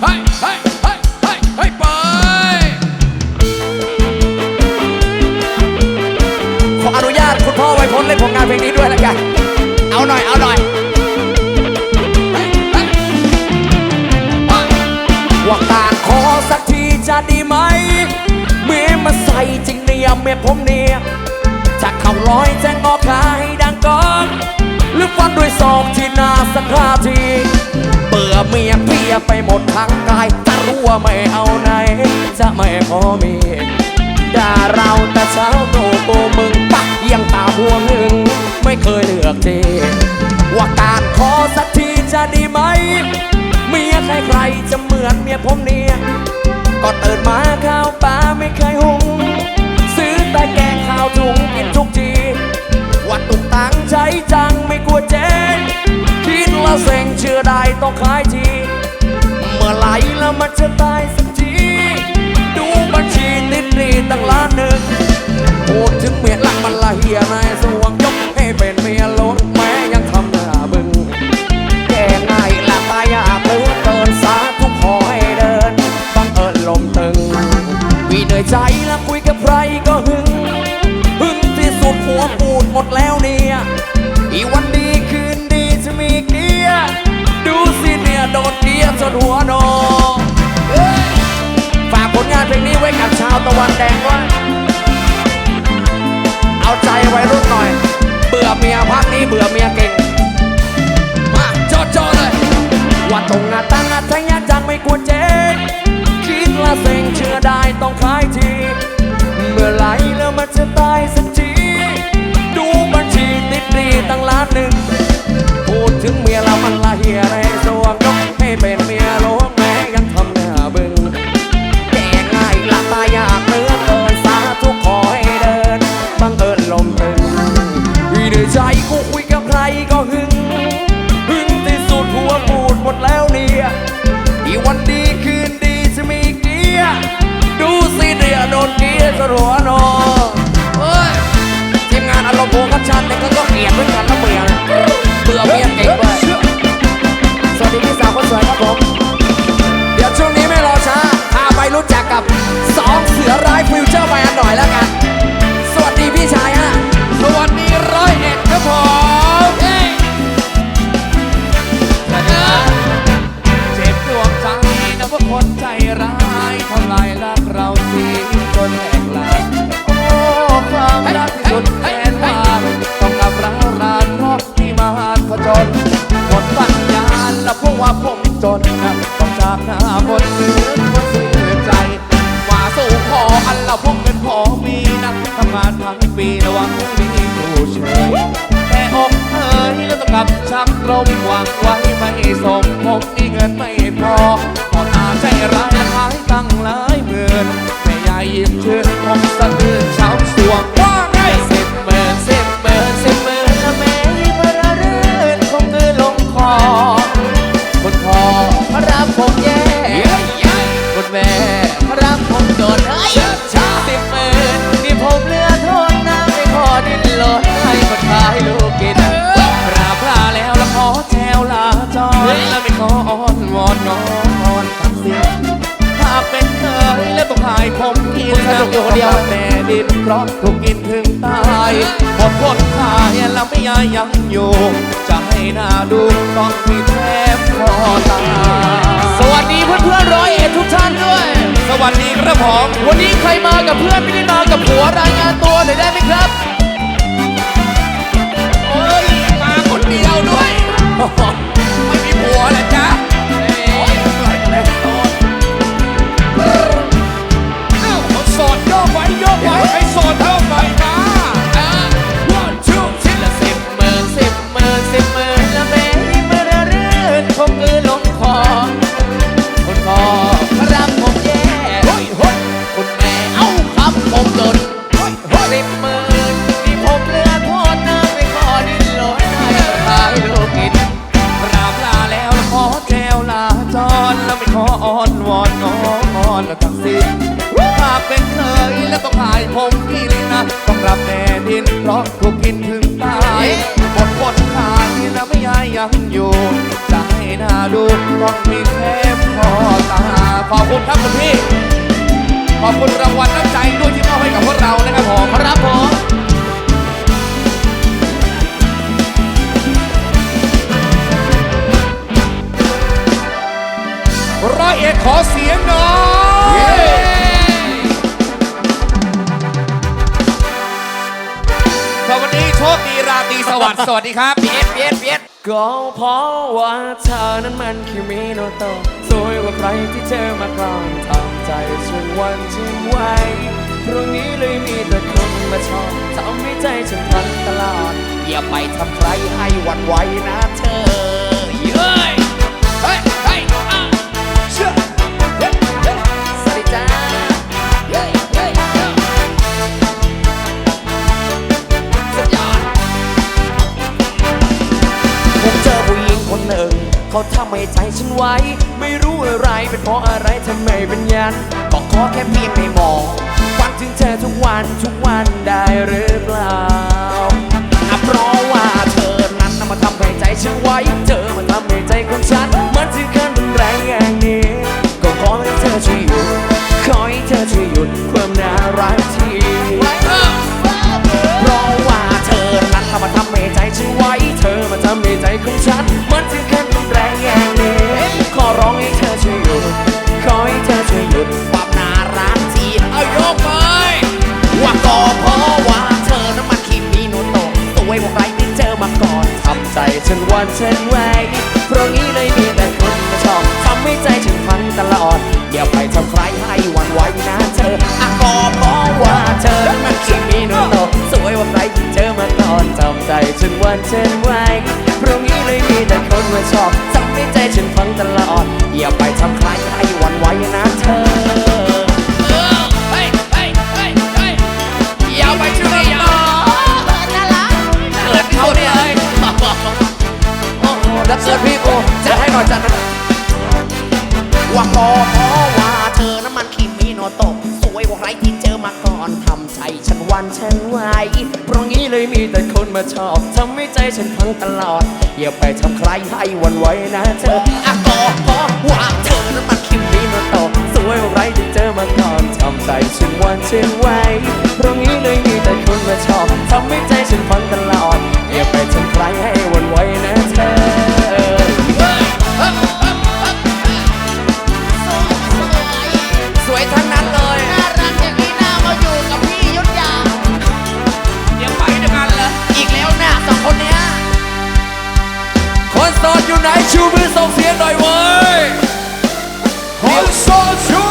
เฮ้ยเฮ้ยเฮ้ยเฮ้ยเฮ้ยไปขออนุญาตคุณพ่อไวยพจน์เล่นผลงานเพลงนี้ด้วยแล้วกันเอาหน่อย เอาหน่อยเฮ้ยเฮ้ยไปว่าการขอสักทีจะดีไหม เมียมาใส่จริงเนี่ยเมียผมเนี่ยจะเข่าร้อยแจ้งงอขาให้ดังก้องหรือฟันด้วยศอกที่หน้าสักห้าทีเบื่อเมียเพียไปหมดทั้งกายจะรู้ว่าไม่เอาไหน จะไม่ขอมีด่าเราแต่เช้าโตโกมึงปักเยี่ยงตาหัวหนึ่ง ไม่เคยเลือกทีว่าการขอสักทีจะดีไหม เมียใครๆจะเหมือนเมียผมเนี่ยก็ตื่นมาข้าวปลาไม่เคยหุง ซื้อแต่แกงข้าวถุงกินทุกทีว่าตุกตังใจจังไม่กลัวเจ๊ งคิดละเซ็งเชื่อได้ต้องขายทีเมื่อไหรแล้วมันจะตายสักที ดูบัญชีติดหนี้ตั้งล้านหนึ่งพูดถึงเมียหลักมันละเหียนายสวงยกให้เป็นเมียล้น เอาใจไว้รุ่นหน่อย เบื่อเมียพักนี้เบื่อเมียเก่ง มาจอดจอเลย ว่าตรงหน้าตั้งหน้าทงยาจังไม่กลัวเจ๊งคิดละเซ็งเชื่อได้ต้องขายที เมื่อไหรแล้วมันจะตายสักที ดูบัญชีติดหนี้ตั้งล้านหนึ่ง พูดถึงเมียเรามันละเหียในสว งินไม่พอ แล้วไม่ยายยังอยู่จะให้หน้าดูต้องมีแทบคอตา สวัสดีเพื่อนๆร้อยเอ็ดทุกท่านด้วย สวัสดีครับผมวันนี้ใครมากับเพื่อนไม่ได้มากับผัวรายงานตัวหน่อยได้ไหมครับเฮ้ยมาคนเดียวด้วย ไม่มีผัวเหรอจ๊ะโอ้ยเกิดอะไรโสดเอ้าเขาโสดโยกไว้โยกไว้ให้โสดเท่าไหร่ ขอบคุณรางวัลน้ำใจด้วยที่มอบให้กับพวกเรานะครับผมครับผมร้อยเอกขอเสียงหน่อยสวัสดีโชคดีราตรีสวัสดีสวัสดีครับเพียสเพียสเพียสก็เพราะว่าเธอนั้นมันคิมิโนโตสวยกว่าใครที่เจอมากลางทาง ใจจนวันที่ไหวพรุ่งนี้เลยมีแต่คนมาชอบทำให้ใจฉันพลันตลอด อย่าไปทำใครให้หวั่นไหวนะเธอเย้ยเฮ้ยเฮ้ยอะเชื่อเฮ้ยเฮ้ยสวัจ้าเย้ยเย้ยเย้ยสุดยอเจอผู้หญิงคนหนึ่ง เขาทำให้ใจฉันไว เพราะอะไรทำไมเป็นยันบอกขอแค่เพียงให้มองฝันถึงเธอทุกวันทุกวันได้หรือเปล่าอะเพราะว่าเธอนั้นน่ะมาทำให้ใจฉันไว้เธอมาทำให้ใจของฉันมันถึงขั้นรุนแรง มชอบทำให้ใจฉันพังตลอดอย่าไปทำใครให้วันไวนะเธออะกอก็ว่าเธอนั้นมาคิมนี้มาต่อสวยไรที่เจอมาก่อนทำใจฉันวันเช่นว่า ไหนชูมือส่งเสียงหน่อยเว้ยคนโซชู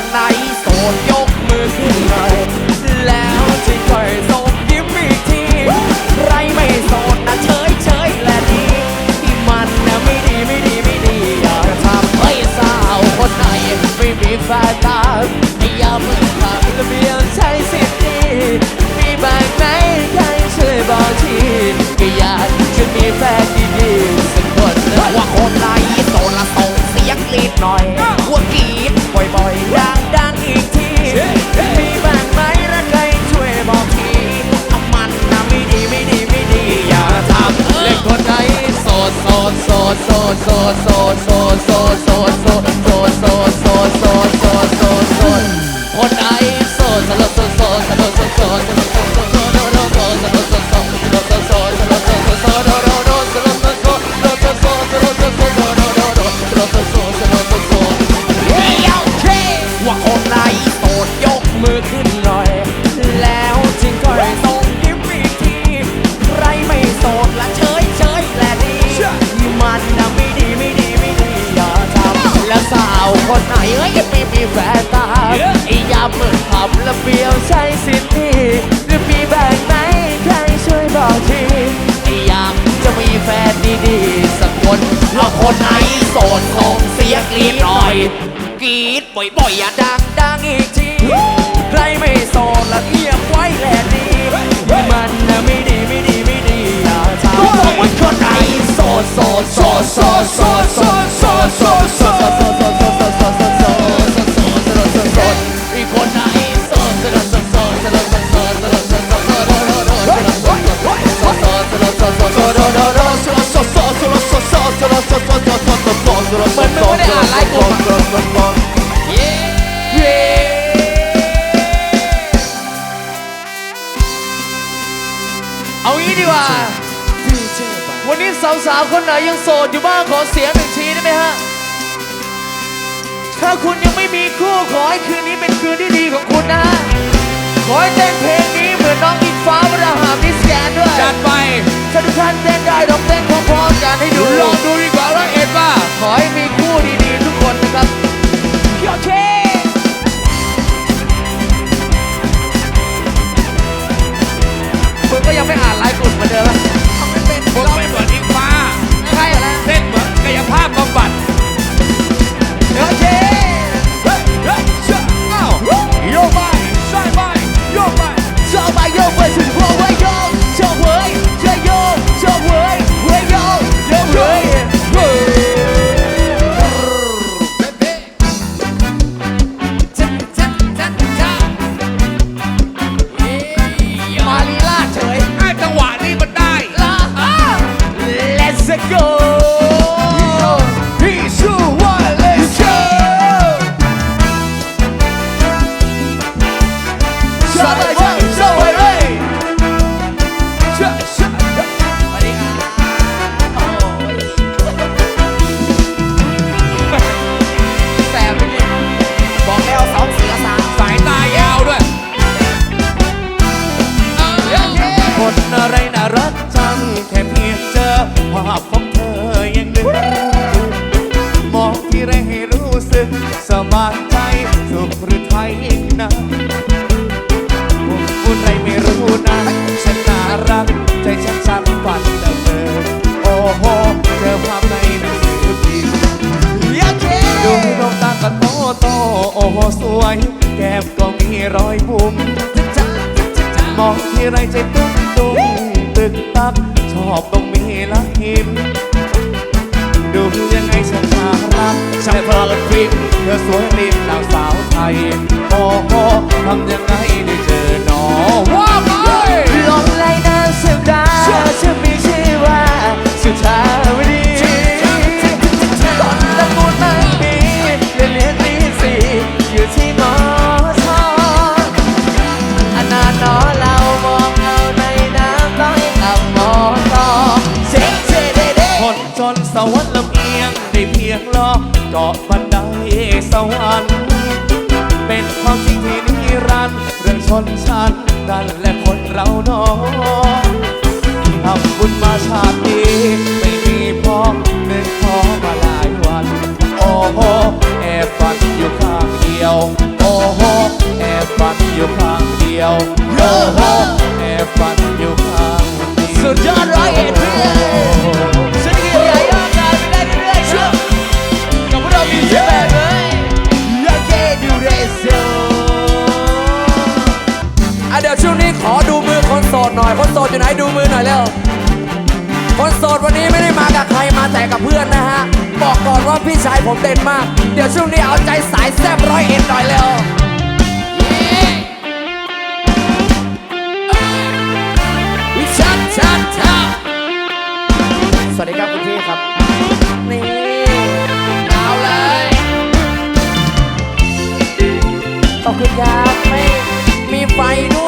คนไหนโสดยกมือขึ้นหน่อยแล้วจะค่อยส่งยิ้มอีกทีไรไม่โสดนะเฉยเฉยและดีที่มันนะไม่ดีไม่ดีไม่ดีอย่าทำให้สาวคนไหนไม่มีแฟนตาไอ้ยามึงขาดระเบียนใช้สิทธิ์ดีมีบางไหนใครช่วยบอกทีก็อยากจะมีแฟนดีๆสักคนว่าคนไหนโสดละส่งเสียงรีบหน่อย ดียวใช่สิทธิ์นี้หรือมีแบ่งไหมใครช่วยบอกทีอยากจะมีแฟนดีๆ สักคนเอาคนไหนโสดคงเสียกรีดหน่อย กรีดบ่อยๆอย่าดังดังอีกที ใครไม่โสดละเงียบไว้และดีมันนะไม่ดีไม่ดีไม่ดีอย่าทำบอกว่าคนไหนโสดโสดโสดโสดโสดโสดโสดโสดโสด มือนไม่ได้อ่านไลน์กลุ่มอะเย้เอางี้ดีกว่า วันนี้สาวๆคนไหนยังโสดอยู่บ้างขอเสียงหนึ่งทีได้ไหมฮะ ถ้าคุณยังไม่มีคู่ขอให้คืนนี้เป็นคืนที่ดีของคุณนะฮะ ขอให้เต้นเพลงนี้เหมือนน้องอิงฟ้าวราหามิสแกนด้วย จัดไป ถ้าทุกท่านเต้นได้ต้องเต้นพร้อมๆกันให้ดูลองดูดีกว่าว่าเอ็ดว่าขอให้มีคู่ดีๆทุกคนนะครับโอเค สวย แก้มก็มีรอยบุ๋มมองที่ไรใจตุ้มตุ้มตึกตัก ชอบต้องมีละหิมดูยังไงฉันน่ารักช่างเพลิดพริมเธอสวยริมนางสาวไทยโอ้โหทำยังไงได้เจอหนอว่าไปลงไหลน กาะบันไดสวรรค์เป็นความจริงที่นิรันดร์เรื่องชนชั้นกันและคนเราเนอทำบุญมาชาตินี้ไม่มีพอเงินพอมาหลายวัน โอ้โหแอบฝันอยู่ข้างเดียว โอ้โหแอบฝันอยู่ข้างเดียวโอ้โหแอบฝันอยู่ข้างเดียวสุดยอดร้อยเอ็ดเพื่อน แต่กับเพื่อนนะฮะ บอกก่อนว่าพี่ชายผมเด่นมาก เดี๋ยวช่วงนี้เอาใจสายแซ่บร้อยเอ็ดหน่อยเร็วชัดชัดชัดสวัสดีครับคุณพี่ครับ นี่เอาเลย ขอบคุณครับไม่มีไฟด้วย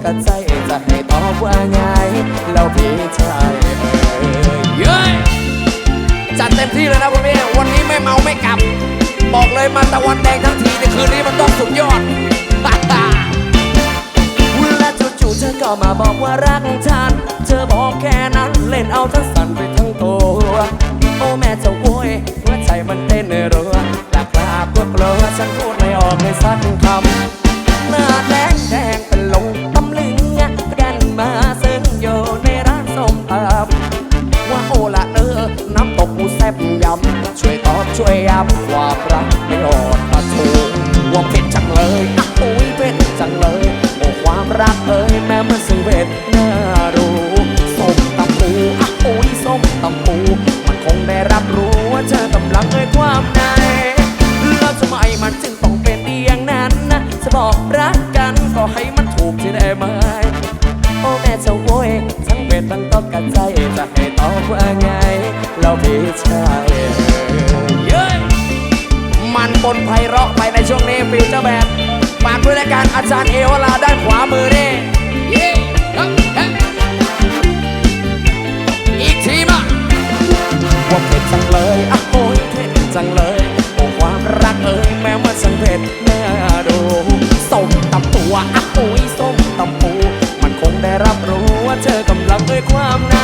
กกระใจจะให้ตอบว่าไงแล้วพี่ชายเอ่ยเย้ยจัดเต็มที่เลยนะคุณพี่วันนี้ไม่เมาไม่กลับ บอกเลยมาตะวันแดงทั้งทีในคืนนี้มันต้องสุดยอดและจู่ๆเธอก็มาบอกว่ารักฉัน เธอบอกแค่นั้นเล่นเอาทั้งสั่นไปทั้งตัว โอ้แม่เจะโวยหัวใจมันเต้นรัวหลักลาบก็กลัวฉันพูดไม่ออกเลยสักคำ ให้ตอบว่าไงแล้วพี่ชายเอ่ยเย้ยมันปนไพเราะไปในช่วงนี้ฟิวเจอร์แบนฝากด้วยรายการอาจารย์เอวลาด้านขวามือนี่เย้อีกทีมาว่าเผ็ดจังเลยอะโอ้ยเผ็ดจังเลยโอ้ความรักเอ้ยแม้มันสังเผ็ดน่าดูส้มตำตัวอะโอ้ยส้มตำปูมันคงได้รับรู้ว่าเธอกำลังด้วยความใน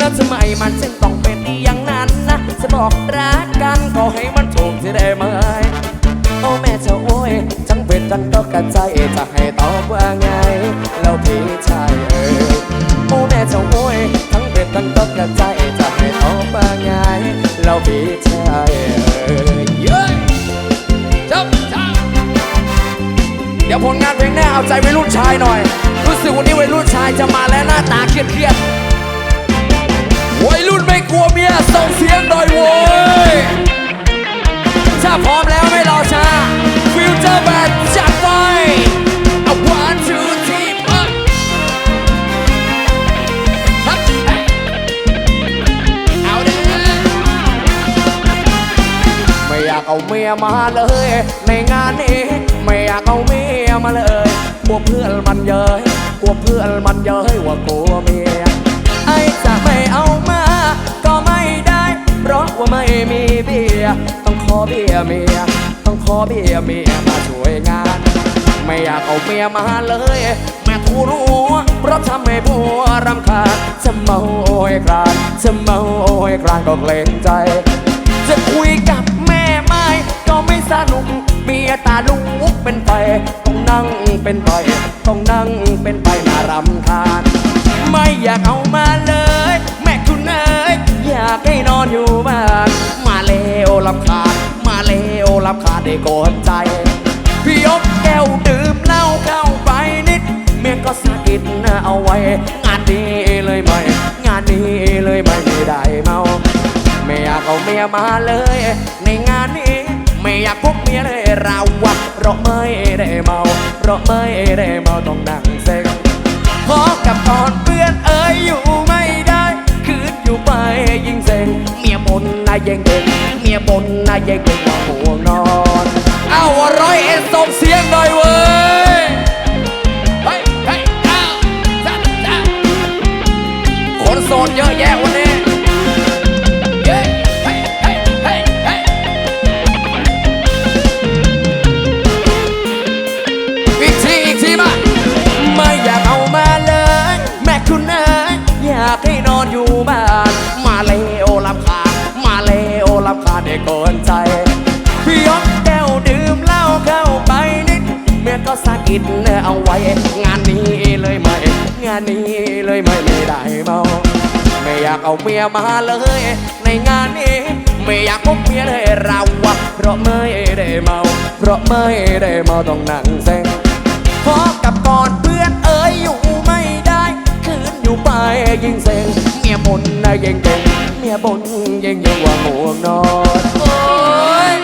แล้วทำไมมันจึงต้องเป็นอย่างนั้นนะจะบอกรักกันก็ให้มันถูกที่ได้ไหมโอ้แม่เจ้าโอ้ยทั้งเป็นทั้งตกกระใจจะให้ตอบว่าไงแล้วพี่ชายเอ่ยโอ้แม่เจ้าโอ้ยทั้งเป็นทั้งตกกระใจจะให้ตอบว่าไงแล้วพี่ชายเอ่ยเย้ยจับจบเดี๋ยวผลงานเพลงแน่เอาใจวัยรุ่นชายหน่อย รู้สึกวันนี้วัยรุ่นชายจะมาแล้วหน้าตาเครียดเครียดๆ วัยรุ่นไม่กลัวเมียส่งเสียงหน่อยโว้ยถ้าพร้อมแล้วไม่รอช้าฟิวเจอร์แบนจัดไปเอา one two three ไปฮับเฮ้ยเอาเด้อไม่อยากเอาเมียมาเลย ในงานนี้ไม่อยากเอาเมียมาเลยกลัวเพื่อนมันเย้ยกลัวเพื่อนมันเย้ยว่ากลัวเมีย ไอจะไม่เอามา ก็ไม่ได้ เพราะว่าไม่มีเบียต้องขอเบียเมียต้องขอเบียเมียมาช่วยงาน ไม่อยากเอาเมียมาเลย แม่ทูรู้เพราะทำให้ผัวรำคาญจะเมาโอยกรานจะเมาโอยกรานก็เกรงใจ จะคุยกับแม่ไม่ก็ไม่สนุกเมียตาลุกเป็นไฟต้องนั่งเป็นไฟต้องนั่งเป็นไฟน่ารำคาญ ไม่อยากเอามาเลย แม่คุณเอ๋ยอยากให้นอนอยู่บ้านมาเลวลำคาญมาเลวลำคาญได้โกนใจ พี่ยกแก้วดื่มเหล้าเข้าไปนิด เมียก็สะกิดน้าเอาไว้ งานนี้เลยไม่ งานนี้เลยไม่ไม่ได้เมา ไม่อยากเอาเมียมาเลย ในงานนี้ไม่อยากพบเมียเลยเราอะเพราะไม่ได้เมา เพราะไม่ได้เมาต้องนั่งเซ็ง ขอกับตอนเพื่อนเอ๋ยอยู่ไม่ได้คืนอยู่ไปยิ่งเซ็งเมียบนนายยังเด็กเมียบนนายยังเด็กว่าห่วงน คิดเอาไว้ งานนี้เลยไม่ งานนี้เลยไม่ไม่ได้เมา ไม่อยากเอาเมียมาเลย ในงานนี้ ไม่อยากพบเมียเลยเราอะเพราะไม่ได้เมา เพราะไม่ได้เมาต้องนั่งเซ็งพอกับก่อนเพื่อนเอ๋ยอยู่ไม่ได้คืนอยู่ไปยิ่งเซ็งเมียบนนะยิ่งเก่งเมียบนยังยังว่าห่วงนอนโอ้ย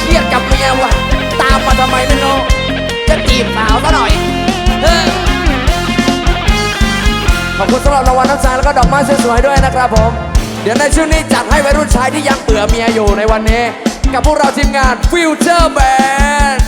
เครียดกับเมียว่ะตามมาทำไมไม่รู้ จะจีบสาวซะหน่อยเออขอบคุณสำหรับรางวัลน้ำใจแล้วก็ดอกไม้สวยๆด้วยนะครับผม เดี๋ยวในช่วงนี้จัดให้วัยรุ่นชายที่ยังเบื่อเมียอยู่ในวันนี้ กับพวกเราทีมงาน Future Band